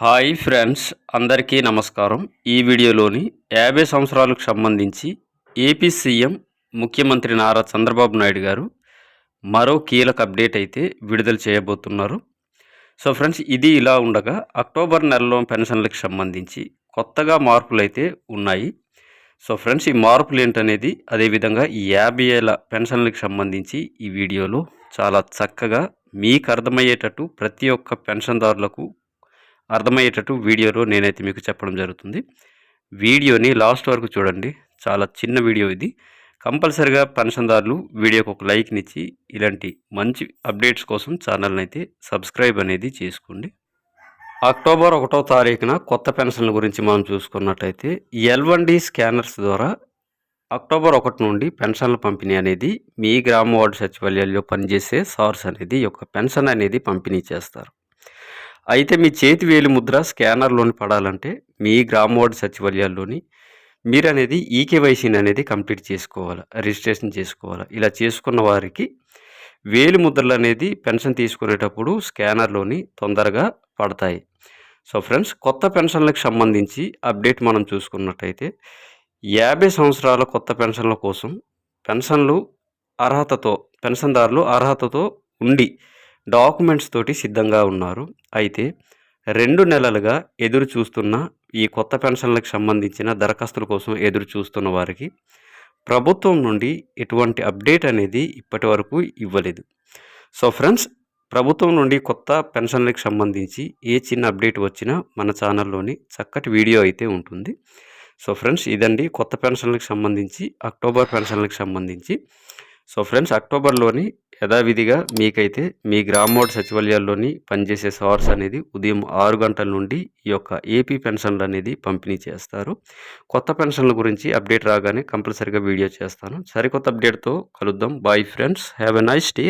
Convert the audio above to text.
Hi friends అందరికీ నమస్కారం. ఈ వీడియోలోని యాభై సంవత్సరాలకు సంబంధించి ఏపీ సీఎం ముఖ్యమంత్రి నారా చంద్రబాబు నాయుడు గారు మరో కీలక అప్డేట్ అయితే విడుదల చేయబోతున్నారు. సో ఫ్రెండ్స్ ఇది ఇలా ఉండగా అక్టోబర్ నెలలో పెన్షన్లకు సంబంధించి కొత్తగా మార్పులు అయితే ఉన్నాయి. సో ఫ్రెండ్స్ ఈ మార్పులు ఏంటనేది అదేవిధంగా ఈ యాభై ఏళ్ళ పెన్షన్లకు సంబంధించి ఈ వీడియోలో చాలా చక్కగా మీకు అర్థమయ్యేటట్టు ప్రతి ఒక్క పెన్షన్దారులకు అర్థమయ్యేటట్టు వీడియోలో నేనైతే మీకు చెప్పడం జరుగుతుంది. వీడియోని లాస్ట్ వరకు చూడండి. చాలా చిన్న వీడియో ఇది. కంపల్సరిగా పెన్షన్దారులు వీడియోకి ఒక లైక్నిచ్చి ఇలాంటి మంచి అప్డేట్స్ కోసం ఛానల్ని అయితే సబ్స్క్రైబ్ అనేది చేసుకోండి. అక్టోబర్ ఒకటో తారీఖున కొత్త పెన్షన్ల గురించి మనం చూసుకున్నట్టయితే ఎల్ వన్ డి స్కానర్స్ ద్వారా అక్టోబర్ ఒకటి నుండి పెన్షన్ల పంపిణీ అనేది మీ గ్రామ వార్డు సచివాలయాల్లో పనిచేసే సార్స్ అనేది ఈ యొక్క పెన్షన్ అనేది పంపిణీ చేస్తారు. అయితే మీ చేతి వేలి ముద్ర స్కానర్లోని పడాలంటే మీ గ్రామ వార్డు సచివాలయాల్లోని మీరు అనేది ఈకేవైసీని అనేది కంప్లీట్ చేసుకోవాలి రిజిస్ట్రేషన్ చేసుకోవాలి? ఇలా చేసుకున్న వారికి వేలి ముద్రలు అనేది పెన్షన్ తీసుకునేటప్పుడు స్కానర్లోని తొందరగా పడతాయి. సో ఫ్రెండ్స్ కొత్త పెన్షన్లకు సంబంధించి అప్డేట్ మనం చూసుకున్నట్టయితే యాభై సంవత్సరాల కొత్త పెన్షన్ల కోసం పెన్షన్లు అర్హతతో పెన్షన్దారులు అర్హతతో ఉండి డాక్యుమెంట్స్ తోటి సిద్ధంగా ఉన్నారు. అయితే రెండు నెలలుగా ఎదురు చూస్తున్న ఈ కొత్త పెన్షన్లకు సంబంధించిన దరఖాస్తుల కోసం ఎదురు చూస్తున్న వారికి ప్రభుత్వం నుండి ఎటువంటి అప్డేట్ అనేది ఇప్పటి వరకు ఇవ్వలేదు. సో ఫ్రెండ్స్ ప్రభుత్వం నుండి కొత్త పెన్షన్లకు సంబంధించి ఏ చిన్న అప్డేట్ వచ్చినా మన ఛానల్లోని చక్కటి వీడియో అయితే ఉంటుంది. సో ఫ్రెండ్స్ ఇదండి కొత్త పెన్షన్లకు సంబంధించి అక్టోబర్ పెన్షన్లకు సంబంధించి. సో ఫ్రెండ్స్ అక్టోబర్లోని యథావిధిగా మీకైతే మీ గ్రామోడ్ సచివాలయాల్లోని పనిచేసే సార్స్ అనేది ఉదయం ఆరు గంటల నుండి ఈ యొక్క ఏపీ పెన్షన్లు అనేది పంపిణీ చేస్తారు. కొత్త పెన్షన్ల గురించి అప్డేట్ రాగానే కంపల్సరీగా వీడియో చేస్తాను. సరికొత్త అప్డేట్తో కలుద్దాం. Bye friends have a nice day